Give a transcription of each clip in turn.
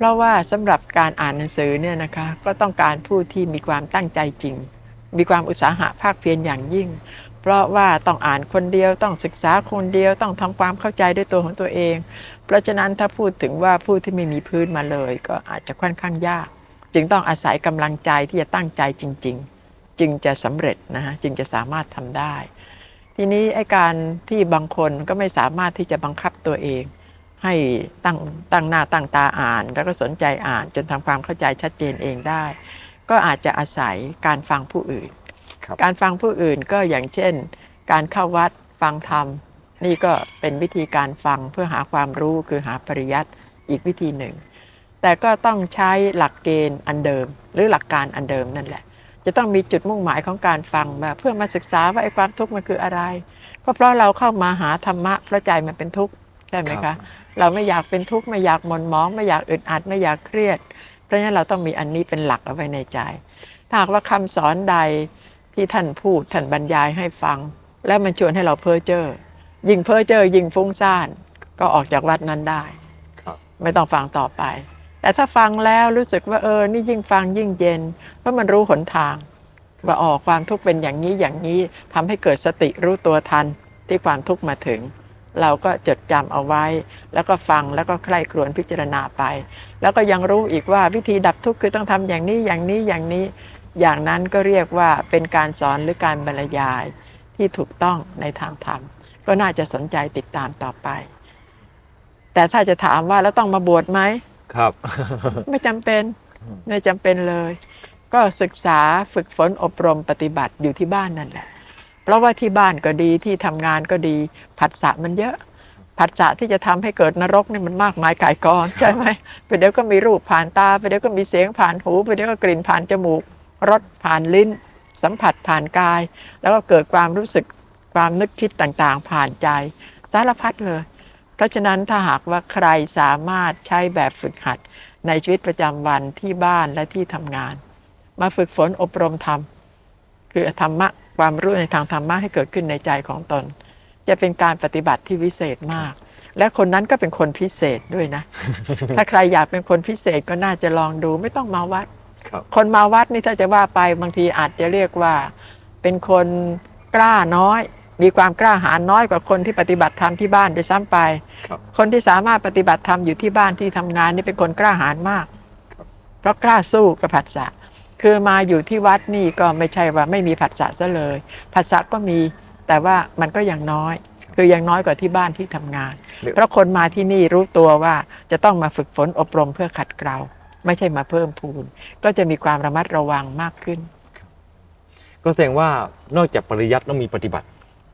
เพราะว่าสำหรับการอ่านหนังสือเนี่ยนะคะก็ต้องการผู้ที่มีความตั้งใจจริง มีความอุตสาหะภาคเพียรอย่างยิ่ง เพราะว่าต้องอ่านคนเดียวต้องศึกษาคนเดียวต้องทำความเข้าใจด้วยตัวของตัวเอง เพราะฉะนั้นถ้าพูดถึงว่าผู้ที่ไม่มีพื้นมาเลย ก็อาจจะค่อนข้างยาก จึงต้องอาศัยกำลังใจที่จะตั้งใจจริง ๆ จึงจะสำเร็จนะฮะจึงจะสามารถทำได้ ทีนี้ไอ้การที่บางคนก็ไม่สามารถที่จะบังคับตัวเอง ให้ตั้งตั้งหน้าตั้งตาอ่าน แล้วก็สนใจอ่านจนทำความเข้าใจชัดเจนเองได้ ก็อาจจะอาศัยการฟังผู้อื่นครับการฟังผู้อื่นก็อย่างเช่น การเข้าวัดฟังธรรม นี่ก็เป็นวิธีการฟังเพื่อหาความรู้คือหาปริยัติอีกวิธีหนึ่ง แต่ก็ต้องใช้หลักเกณฑ์อันเดิม หรือหลักการอันเดิมนั่นแหละ จะต้องมีจุดมุ่งหมายของการฟังมาเพื่อมาศึกษาว่าไอ้ความทุกข์มันคืออะไร ก็เพราะเราเข้ามาหาธรรมะเพราะใจมันเป็นทุกข์ใช่ไหมครัคะบ เราไม่อยากเป็นทุกข์ไม่อยากหม่นหมองไม่อยากอึดอัดไม่อยากเครียด เพราะฉะนั้นเราต้องมีอันนี้เป็นหลักเอาไว้ในใจถ้าหากว่าคำสอนใดที่ท่านพูดท่านบรรยายให้ฟัง แล้วมันชวนให้เราเพ้อเจ้อยิ่งเพ้อเจ้อยิ่งฟุ้งซ่าน ก็ออกจากวัดนั้นได้ครับไม่ต้องฟังต่อไป แต่ถ้าฟังแล้วรู้สึกว่าเออ นี่ยิ่งฟังยิ่งเย็น เพราะมันรู้หนทาง ว่าออกความทุกข์เป็นอย่างนี้อย่างนี้ทำให้เกิดสติรู้ตัวทันที่ความทุกข์มาถึง เราก็จดจำเอาไว้ แล้วก็ฟังแล้วก็ใคร่ครวญพิจารณาไป แล้วก็ยังรู้อีกว่าวิธีดับทุกข์คือต้องทำอย่างนี้อย่างนี้อย่างนี้ อย่างนั้นก็เรียกว่าเป็นการสอนหรือการบรรยายที่ถูกต้องในทางธรรม ก็น่าจะสนใจติดตามต่อไป แต่ถ้าจะถามว่าแล้วต้องมาบวชไหมครับ ไม่จำเป็นอืมไม่จำเป็นเลย ก็ศึกษาฝึกฝนอบรมปฏิบัติอยู่ที่บ้านนั่นแหละ เพราะว่าที่บ้านก็ดีที่ทำงานก็ดีผัสสะมันเยอะ ผัสสะที่จะทำให้เกิดนรกนี่มันมากมายกายกองใช่ไหมไปเดี๋ยวก็มีรูปผ่านตาไปเดี๋ยวก็มีเสียงผ่านหูไปเดี๋ยวก็กลิ่นผ่านจมูกรสผ่านลิ้น สัมผัสผ่านกาย แล้วก็เกิดความรู้สึกความนึกคิดต่างๆ ผ่านใจสารพัดเลย เพราะฉะนั้นถ้าหากว่าใครสามารถใช้แบบฝึกหัด ในชีวิตประจำวันที่บ้านและที่ทำงาน มาฝึกฝนอบรมธรรม คือธรรมะความรู้ในทางธรรมะให้เกิดขึ้นในใจของตน จะเป็นการปฏิบัติที่วิเศษมาก และคนนั้นก็เป็นคนพิเศษด้วยนะ ถ้าใครอยากเป็นคนพิเศษก็น่าจะลองดูไม่ต้องมาวัดครับคนมาวัดนี่ถ้าจะว่าไปบางทีอาจจะเรียกว่า เป็นคนกล้าน้อย มีความกล้าหาญน้อยกว่าคนที่ปฏิบัติธรรมที่บ้านด้วยซ้ำไปครับคนที่สามารถปฏิบัติธรรมอยู่ที่บ้านที่ทำงานนี่เป็นคนกล้าหาญมากครับเพราะกล้าสู้กับผัสสะคือมาอยู่ที่วัดนี่ก็ไม่ใช่ว่าไม่มีผัสสะซะเลยผัสสะก็มี แต่ว่ามันก็ยังน้อย คือยังน้อยกว่าที่บ้านที่ทำงานเดี๋ยวเพราะคนมาที่นี่รู้ตัวว่าจะต้องมาฝึกฝนอบรมเพื่อขัดเกลาไม่ใช่มาเพิ่มพูน ก็จะมีความระมัดระวังมากขึ้น ก็แสดงว่านอกจากปริยัติต้องมีปฏิบัติ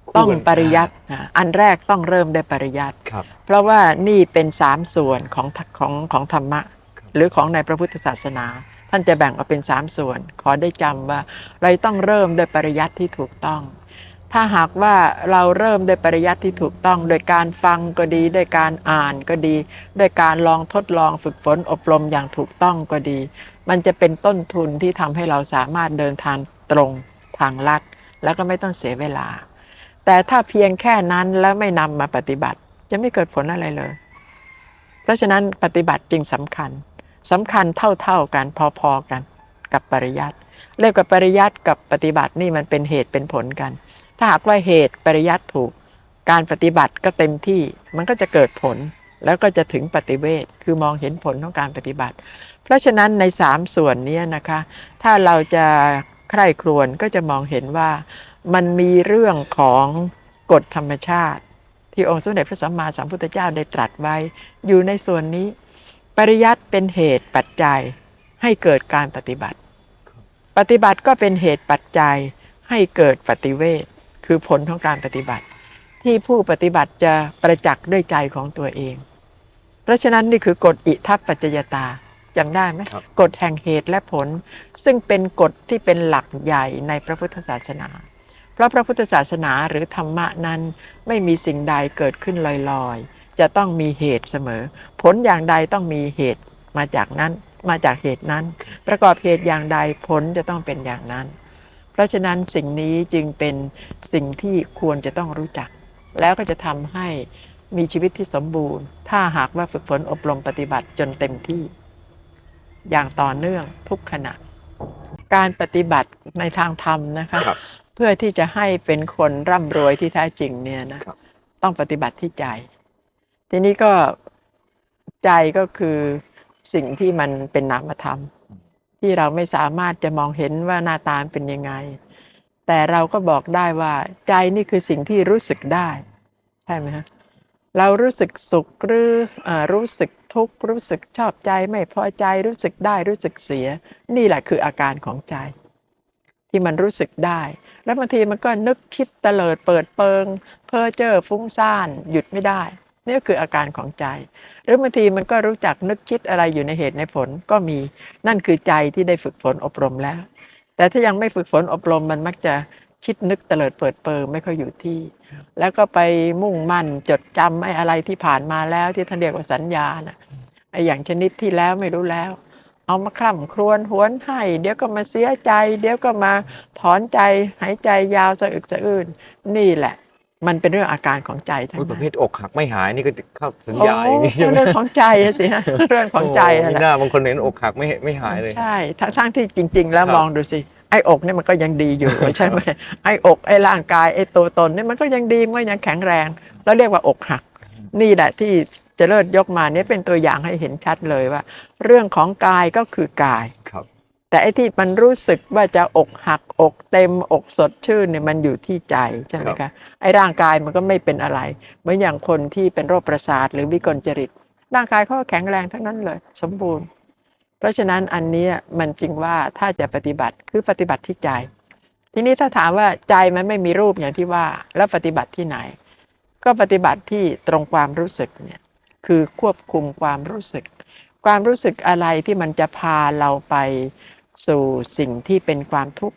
คู่ต้องกันปริยัตินะอันแรกต้องเริ่มด้วยปริยัติครับเพราะว่านี่เป็นสามส่วนของของของธรรมะครับหรือของในพระพุทธศาสนาท่านจะแบ่งออกเป็นสามส่วน ขอได้จำว่า เราต้องเริ่มด้วยปริยัติที่ถูกต้อง ถ้าหากว่าเราเริ่มด้วยปริยัติที่ถูกต้อง โดยการฟังก็ดีโดยการอ่านก็ดีโดยการลองทดลองฝึกฝนอบรมอย่างถูกต้องก็ดี มันจะเป็นต้นทุนที่ทำให้เราสามารถเดินทางตรงทางลัด แล้วก็ไม่ต้องเสียเวลา แต่ถ้าเพียงแค่นั้นแล้วไม่นำมาปฏิบัติ จะไม่เกิดผลอะไรเลย เพราะฉะนั้นปฏิบัติจึงสำคัญสำคัญเท่าๆกันพอๆกัน กับปริยัติเรียกกับปริยัติกับปฏิบัตินี่มันเป็นเหตุเป็นผลกัน ถ้าหากว่าเหตุปริยัติถูก การปฏิบัติก็เต็มที่มันก็จะเกิดผลแล้วก็จะถึงปฏิเวทคือมองเห็นผลของการปฏิบัติ เพราะฉะนั้นในสามส่วนนี้นะคะ ถ้าเราจะใคร่ครวญก็จะมองเห็นว่ามันมีเรื่องของกฎธรรมชาติ ที่องค์สมเด็จพระสัมมาสัมพุทธเจ้าได้ตรัสไว้ อยู่ในส่วนนี้ ปริยัติเป็นเหตุปัจจัยให้เกิดการปฏิบัติ ปฏิบัติก็เป็นเหตุปัจจัยให้เกิดปฏิเวท คือผลของการปฏิบัติ ที่ผู้ปฏิบัติจะประจักษ์ด้วยใจของตัวเอง เพราะฉะนั้นนี่คือกฎอิทัปปัจจยตาจำได้ไหมครับกฎแห่งเหตุและผล ซึ่งเป็นกฎที่เป็นหลักใหญ่ในพระพุทธศาสนา เพราะพระพุทธศาสนาหรือธรรมะนั้นไม่มีสิ่งใดเกิดขึ้นลอยๆ จะต้องมีเหตุเสมอ ผลอย่างใดต้องมีเหตุมาจากนั้นมาจากเหตุนั้น ประกอบเหตุอย่างใดผลจะต้องเป็นอย่างนั้น เพราะฉะนั้นสิ่งนี้จึงเป็นสิ่งที่ควรจะต้องรู้จัก แล้วก็จะทำให้มีชีวิตที่สมบูรณ์ ถ้าหากว่าฝึกฝนอบรมปฏิบัติจนเต็มที่ อย่างต่อเนื่องทุกขณะ การปฏิบัติในทางธรรมนะคะครับเพื่อที่จะให้เป็นคนร่ำรวยที่แท้จริงเนี่ยนะครับต้องปฏิบัติที่ใจ ทีนี้ก็ใจก็คือสิ่งที่มันเป็นนามธรรม ที่เราไม่สามารถจะมองเห็นว่าหน้าตาเป็นยังไง แต่เราก็บอกได้ว่าใจนี่คือสิ่งที่รู้สึกได้ ใช่ไหมฮะเรารู้สึกสุขหรืออรู้สึกทุกข์รู้สึกชอบใจไม่พอใจรู้สึกได้รู้สึกเสีย นี่แหละคืออาการของใจ ที่มันรู้สึกได้ แล้วบางทีมันก็นึกคิดเตลิดเปิดเปิง เพ้อเจ้อฟุ้งซ่าน หยุดไม่ได้ นี่คืออาการของใจ หรือบางทีมันก็รู้จักนึกคิดอะไรอยู่ในเหตุในผลก็มีนั่นคือใจที่ได้ฝึกฝนอบรมแล้ว แต่ถ้ายังไม่ฝึกฝนอบรมมันมักจะคิดนึกเตลิดเปิดเปิงไม่ค่อยอยู่ที่ แล้วก็ไปมุ่งมั่นจดจำไอ้อะไรที่ผ่านมาแล้วที่ท่านเรียกว่าสัญญาน่ะไอ้อย่างชนิดที่แล้วไม่รู้แล้ว เอามาคร่ำครวญหวนให้ เดี๋ยวก็มาเสียใจ เดี๋ยวก็มาถอนใจหายใจยาวสะอึกสะอื้นนี่แหละ มันเป็นเรื่องอาการของใจทั้งโอ้ยปนั้ระนเภทอกหักไม่หายนี่ก็เข้าสัญโอ้ญาอย่างนี้ใช่ไหมเรื่องของใจอะสิฮะเรื่องของใจโอ้นั่นมีแหละหน้าบางคนเห็นอกหักไม่ไม่หายเลย ใช่ทั้งทั้งที่จริง ๆ แล้วครับมองดูสิไอ้อกเนี่ยมันก็ยังดีอยู่ ใช่ไหมไอ้อกไอ้ร่างกายไอ้ตัวตนเนี่ยมันก็ยังดีมันก็ยังแข็งแรง แล้วเรียกว่าอกหัก นี่แหละที่เจะเลิศยกมาเนี่ยเป็นตัวอย่างให้เห็นชัดเลยว่า เรื่องของกายก็คือกาย ครับ แต่ไอ้ที่มันรู้สึกว่าจะอกหักอกเต็มอกสดชื่นเนี่ยมันอยู่ที่ใจใช่ไหมคะไอ้ร่างกายมันก็ไม่เป็นอะไรเหมือนอย่างคนที่เป็นโรคประสาทหรือวิกลจริต ร่างกายเขาก็แข็งแรงทั้งนั้นเลย สมบูรณ์ เพราะฉะนั้นอันเนี้ยมันจริงว่าถ้าจะปฏิบัติคือปฏิบัติที่ใจ ทีนี้ถ้าถามว่าใจมันไม่มีรูปอย่างที่ว่า แล้วปฏิบัติที่ไหน ก็ปฏิบัติที่ตรงความรู้สึกเนี่ยคือควบคุมความรู้สึก ความรู้สึกอะไรที่มันจะพาเราไป สู่สิ่งที่เป็นความทุกข์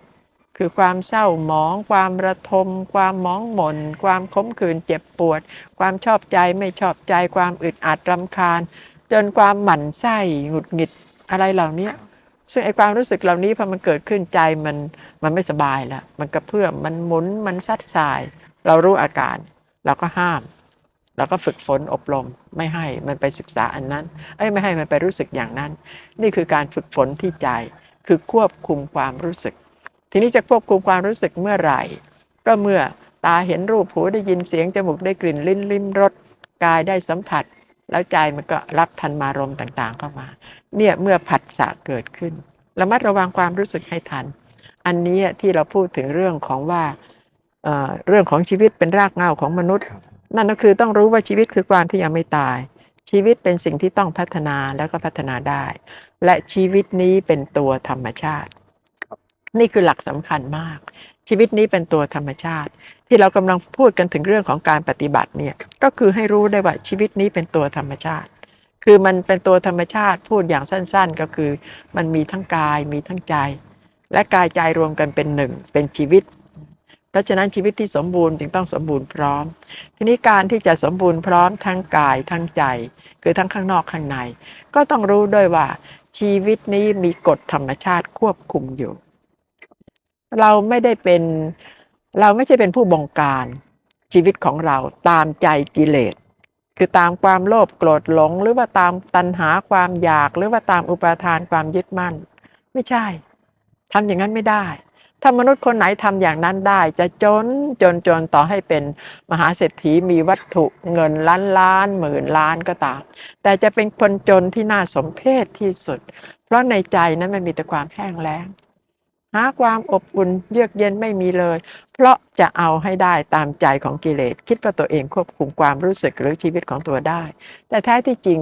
คือความเศร้าหมอง ความระทม ความหมองหม่น ความขมขื่นเจ็บปวด ความชอบใจไม่ชอบใจ ความอึดอัดรำคาญ จนความหมั่นไส้หงุดหงิดอะไรเหล่านี้ซึ่งไอ้ความรู้สึกเหล่านี้พอมันเกิดขึ้นใจมันมันไม่สบายล้วมันกระเพื่อมมันหมุนมันซัดสาย เรารู้อาการเราก็ห้าม เราก็ฝึกฝนอบรมไม่ให้มันไปศึกษาอันนั้นเอ้ยไม่ให้มันไปรู้สึกอย่างนั้น นี่คือการฝึกฝนที่ใจ คือควบคุมความรู้สึก ทีนี้จะควบคุมความรู้สึกเมื่อไหร่ ก็เมื่อตาเห็นรูปหูได้ยินเสียงจมูกได้กลิ่นลิ้นลิ้มรสกายได้สัมผัส แล้วใจมันก็รับทันมารมณ์ต่างๆเข้ามา เนี่ยเมื่อผัสสะเกิดขึ้นระมัดระวังความรู้สึกให้ทัน อันนี้ที่เราพูดถึงเรื่องของว่าเอ่อเรื่องของชีวิตเป็นรากเหง้าของมนุษย์ครับนั่นก็คือต้องรู้ว่าชีวิตคือความที่ยังไม่ตาย ชีวิตเป็นสิ่งที่ต้องพัฒนาแล้วก็พัฒนาได้ และชีวิตนี้เป็นตัวธรรมชาติ นี่คือหลักสำคัญมาก ชีวิตนี้เป็นตัวธรรมชาติ ที่เรากำลังพูดกันถึงเรื่องของการปฏิบัติเนี่ยก็คือให้รู้ได้ว่าชีวิตนี้เป็นตัวธรรมชาติ คือมันเป็นตัวธรรมชาติพูดอย่างสั้น ๆ ก็คือ มันมีทั้งกายมีทั้งใจ และกายใจรวมกันเป็นหนึ่งเป็นชีวิต เพราะฉะนั้นชีวิตที่สมบูรณ์จึงต้องสมบูรณ์พร้อม ทีนี้การที่จะสมบูรณ์พร้อมทั้งกายทั้งใจ คือทั้งข้างนอกข้างใน ก็ต้องรู้ด้วยว่า ชีวิตนี้มีกฎธรรมชาติควบคุมอยู่ เราไม่ได้เป็นเราไม่ใช่เป็นผู้บงการชีวิตของเราตามใจกิเลสคือตามความโลภโกรธหลง หรือว่าตามตัณหาความอยาก หรือว่าตามอุปาทานความยึดมั่น ไม่ใช่ทำอย่างนั้นไม่ได้ ถ้ามนุษย์คนไหนทำอย่างนั้นได้ จะจนจนจนต่อให้เป็นมหาเศรษฐีมีวัตถุเงินล้านล้านหมื่นล้านก็ตาม แต่จะเป็นคนจนที่น่าสมเพชที่สุด เพราะในใจนั้นมันมีแต่ความแห้งแล้ง หาความอบอุ่นเยือกเย็นไม่มีเลย เพราะจะเอาให้ได้ตามใจของกิเลสคิดว่าตัวเองควบคุมความรู้สึกหรือชีวิตของตัวได้ แต่แท้ที่จริง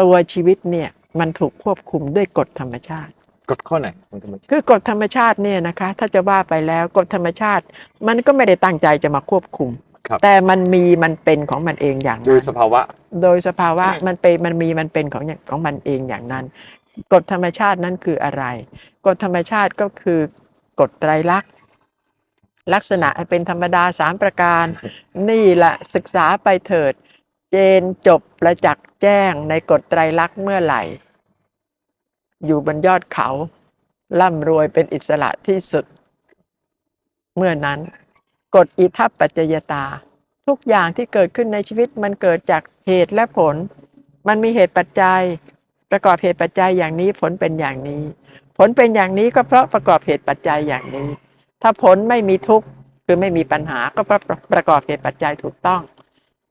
ตัวชีวิตเนี่ยมันถูกควบคุมด้วยกฎธรรมชาติ กฎข้อไหนของธรรมชาติคือกฎธรรมชาติเนี่ยนะคะ ถ้าจะว่าไปแล้วกฎธรรมชาติ มันก็ไม่ได้ตั้งใจจะมาควบคุม ครับแต่มันมีมันเป็นของมันเองอย่างโดนั้ยนสภาวะ โดยสภาวะมันเป็นมันมีมันเป็นของอย่างของมันเองอย่างนั้นกฎธรรมชาตินั้นคืออะไรกฎธรรมชาติก็คือกฎไตรลักษณ์ ลักษณะเป็นธรรมดาสามประการ นี่แหละศึกษาไปเถิด เจนจบประจักษ์แจ้งในกฎไตรลักษณ์เมื่อไหร่ อยู่บนยอดเขา ร่ำรวยเป็นอิสระที่สุด เมื่อนั้นกฎอิทัปปัจจยตา ทุกอย่างที่เกิดขึ้นในชีวิตมันเกิดจากเหตุและผล มันมีเหตุปัจจัย ประกอบเหตุปัจจัยอย่างนี้ผลเป็นอย่างนี้ ผลเป็นอย่างนี้ก็เพราะประกอบเหตุปัจจัยอย่างนี้ ถ้าผลไม่มีทุกข์คือไม่มีปัญหาก็เพราะประกอบเหตุปัจจัยถูกต้อง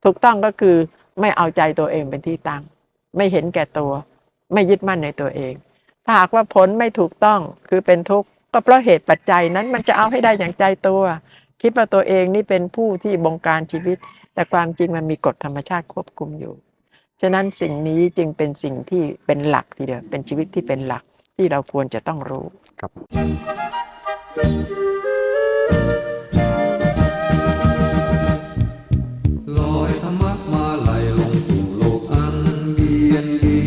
ถูกต้องก็คือไม่เอาใจตัวเองเป็นที่ตั้ง ไม่เห็นแก่ตัว ไม่ยึดมั่นในตัวเอง ถ้าหากว่าผลไม่ถูกต้องคือเป็นทุกข์ก็เพราะเหตุปัจจัยนั้นมันจะเอาให้ได้อย่างใจตัว คิดว่าตัวเองนี่เป็นผู้ที่บงการชีวิต แต่ความจริงมันมีกฎธรรมชาติควบคุมอยู่ ฉะนั้นสิ่งนี้จึงเป็นสิ่งที่เป็นหลักทีเดียวเป็นชีวิตที่เป็นหลักที่เราควรจะต้องรู้ครับ ลอยธรรมะมาไหลลงสู่โลกอันเบียนดี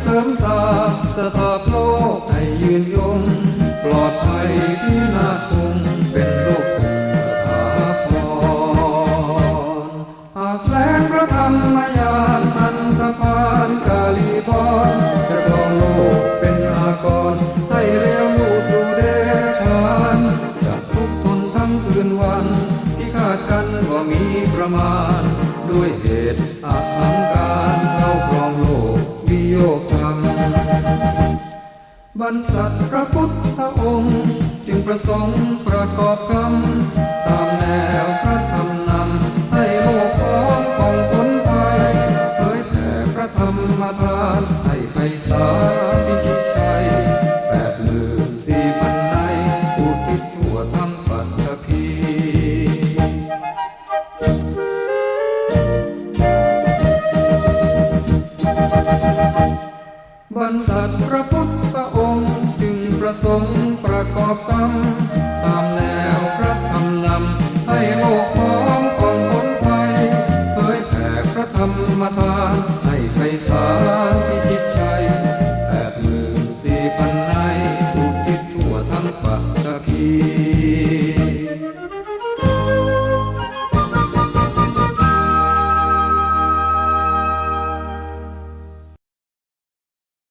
เสริมสร้างสถาพโลกให้ยืนยง ปลอดภัยพินาศคงเป็นโลกสุขสถาพรหากแล้งพระธรรมยานอันสะพานกาลีบอนจะรองโลกเป็นอากรให้เลี้ยวลู่สู่เดชานจะทุกทนทั้งคืนวัน ที่คาดกันว่ามีประมาณด้วยเหตุ รรษัทพระพุทธองค์ จึงประสงค์ประกอบกรรม ตามแนวพระธรรมนำให้โลกของของพ้นไปเผยแผ่พระธรรมทานให้ไปสา งประกอบกรรม